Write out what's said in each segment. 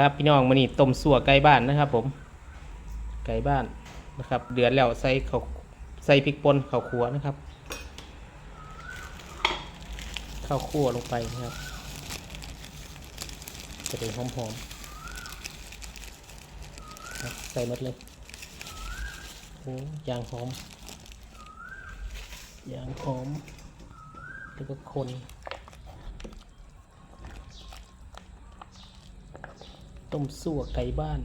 ครับพี่น้องมันนี่ต้มสัวไก่บ้านนะครับ ผม ไก่บ้านนะครับ เดือดแล้วใส่ข้าใส่พริกป่นข้าวคั่วนะครับข้าวคั่วลงไปนะครับจะได้หอมๆครับใส่หมดเลยโอ้ยางหอมยางหอมแล้วก็คน ต้มสั่วไก่บ้าน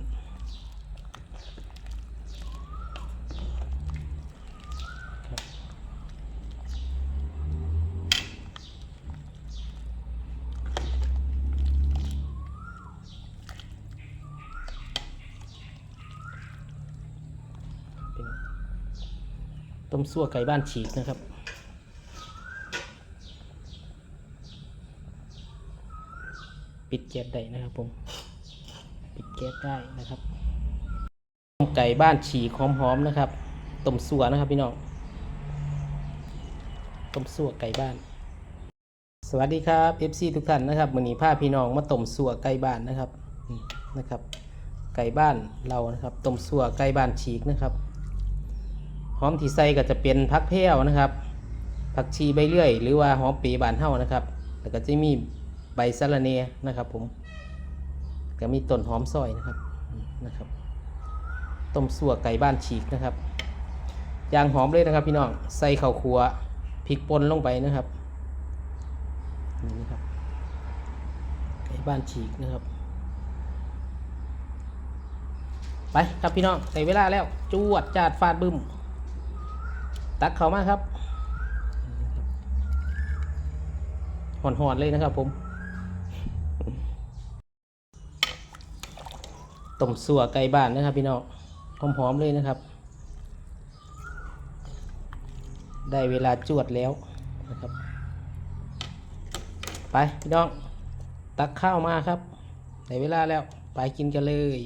ต้มสั่วไก่บ้านฉีกนะครับ ปิดแก๊สได้นะครับผม ก๊สได้นะครับไก่บ้านฉีกหอมๆนะครับต้มสัวนะครับพี่น้องต้มสัวไก่บ้าน สวัสดีครับ FC ทุกท่านนะครับวันนี้พาพี่น้องมาต้มสัวไก่บ้านนะครับนะครับ ไก่บ้านเรานะครับต้มสัวไก่บ้านฉีกนะครับหอมที่ใส่ก็จะเป็นพักแพ้วนะครับผักชีใบเลื่อย หรือว่าหอมปีบานเท่านะครับแล้วก็จะมีใบสะระเนนะครับผม ก็มีต้นหอมซอยนะครับนะครับ ต้มสั่วไก่บ้านฉีกนะครับยางหอมเลยนะครับ พี่น้องใส่ข้าวคั่วพริกป่นลงไปนะครับนี่นะครับไก่บ้านฉีกนะครับ ไปครับพี่น้องใส่เวลาแล้วจวดจาดฟาดบึ้มตักเข้ามาครับหอนๆเลยนะครับผม ต้มสัวไก่บ้านนะครับพี่น้องหอมๆเลยนะครับ ได้เวลาจวดแล้วนะครับ ไปพี่น้องตักข้าวมาครับได้เวลาแล้วไปกินกันเลย